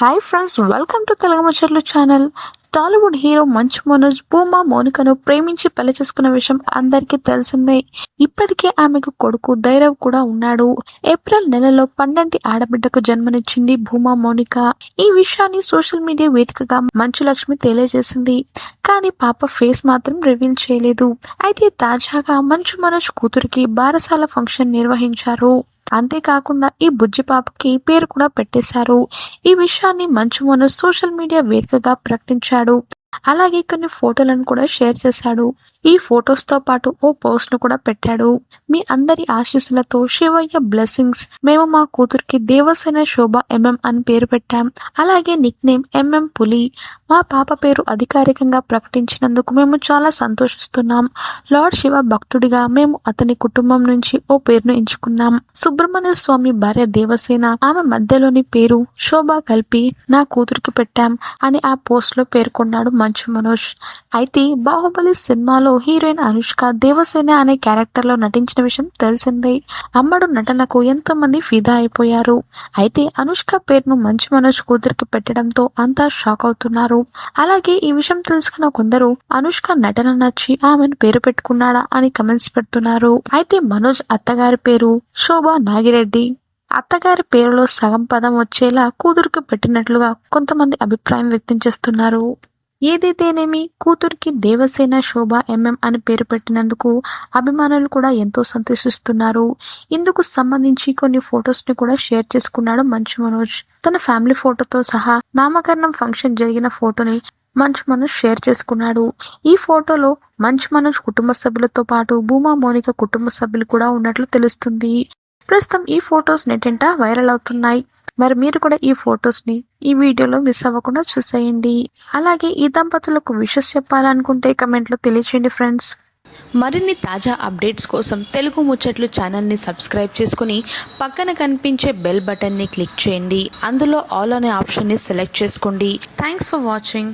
Hi friends welcome to Telugu ముచ్చట్లు channel Tollywood hero Manchu Manoj Bhuma మౌనికను ప్రేమించి పెళ్ళి చేసుకున్న విషయం అందరికీ తెలిసిందే. ఇప్పటికే ఆమెకు కొడుకు ధైరవ్ కూడా ఉన్నాడు. ఏప్రిల్ నెలలో పండంటి ఆడబిడ్డకు జన్మనిచ్చింది భూమా మోనిక ఈ విషయాన్ని సోషల్ మీడియా వేదికగా మంచు లక్ష్మి తెలియజేసింది. కానీ పాప ఫేస్ మాత్రం రివీల్ చేయలేదు. అయితే తాజాగా మంచు మనోజ్ కూతురికి బారసాల ఫంక్షన్ నిర్వహించారు. అంతేకాకుండా ఈ బుజ్జి పాపకి పేరు కూడా పెట్టేశారు. ఈ విషయాన్ని మంచు మనోజ్ సోషల్ మీడియా వేదికగా ప్రకటించాడు. అలాగే కొన్ని ఫోటోలను కూడా షేర్ చేశాడు. ఈ ఫొటోస్తో పాటు ఓ పోస్ట్ను కూడా పెట్టాడు. మీ అందరి ఆశీస్సులతో శివయ్య బ్లెస్సింగ్స్. మేము మా కూతురికి దేవసేన శోభ ఎంఎం అని పేరు పెట్టాం. అలాగే నిక్ నేమ్ ఎంఎం పులి. మా పాప పేరు అధికారికంగా ప్రకటించినందుకు మేము చాలా సంతోషిస్తున్నాం. లార్డ్ శివ భక్తుడిగా మేము అతని కుటుంబం నుంచి ఓ పేరును ఎంచుకున్నాం. సుబ్రహ్మణ్య స్వామి భార్య దేవసేన ఆమె మధ్యలోని పేరు శోభ కలిపి నా కూతురికి పెట్టాం అని ఆ పోస్ట్లో పేర్కొన్నాడు మంచు మనోజ్. అయితే బాహుబలి సినిమాలో హీరోయిన్ అనుష్క దేవసేన అనే క్యారెక్టర్లో నటించిన విషయం తెలిసిందే. అమ్మడు నటనకు ఎంతో మంది ఫిదా అయిపోయారు. అయితే అనుష్క పేరును మంచు మనోజ్ కూతురికి పెట్టడంతో అంతా షాక్ అవుతున్నారు. అలాగే ఈ విషయం తెలుసుకున్న కొందరు అనుష్క నటన నచ్చి ఆమెను పేరు పెట్టుకున్నాడా అని కమెంట్స్ పెడుతున్నారు. అయితే మనోజ్ అత్తగారి పేరు శోభా నాగిరెడ్డి. అత్తగారి పేరులో సగం పదం వచ్చేలా కూతురుకు పెట్టినట్లుగా కొంతమంది అభిప్రాయం వ్యక్తం చేస్తున్నారు. ఏదైతేనేమి కూతురికి దేవసేన శోభ ఎంఎం అని పేరు పెట్టినందుకు అభిమానులు కూడా ఎంతో సంతోషిస్తున్నారు. ఇందుకు సంబంధించి కొన్ని ఫొటోస్ని కూడా షేర్ చేసుకున్నాడు మంచు మనోజ్. తన ఫ్యామిలీ ఫోటోతో సహా నామకరణం ఫంక్షన్ జరిగిన ఫోటోని మంచు మనోజ్ షేర్ చేసుకున్నాడు. ఈ ఫోటోలో మంచు మనోజ్ కుటుంబ సభ్యులతో పాటు భూమా మౌనిక కుటుంబ సభ్యులు కూడా ఉన్నట్లు తెలుస్తుంది. ప్రస్తుతం ఈ ఫొటోస్ నెటెంట వైరల్ అవుతున్నాయి. మరి మీరు కూడా ఈ ఫొటోస్ని ఈ వీడియోలో మిస్ అవ్వకుండా చూసేయండి. అలాగే ఈ దంపతులకు విషెస్ చెప్పాలనుకుంటే కమెంట్లో తెలియచేయండి ఫ్రెండ్స్. మరిన్ని తాజా అప్డేట్స్ కోసం తెలుగు ముచ్చట్లు ఛానల్ని సబ్స్క్రైబ్ చేసుకుని పక్కన కనిపించే బెల్ బటన్ని క్లిక్ చేయండి. అందులో ఆల్ అనే ఆప్షన్ని సెలెక్ట్ చేసుకోండి. Thanks for watching.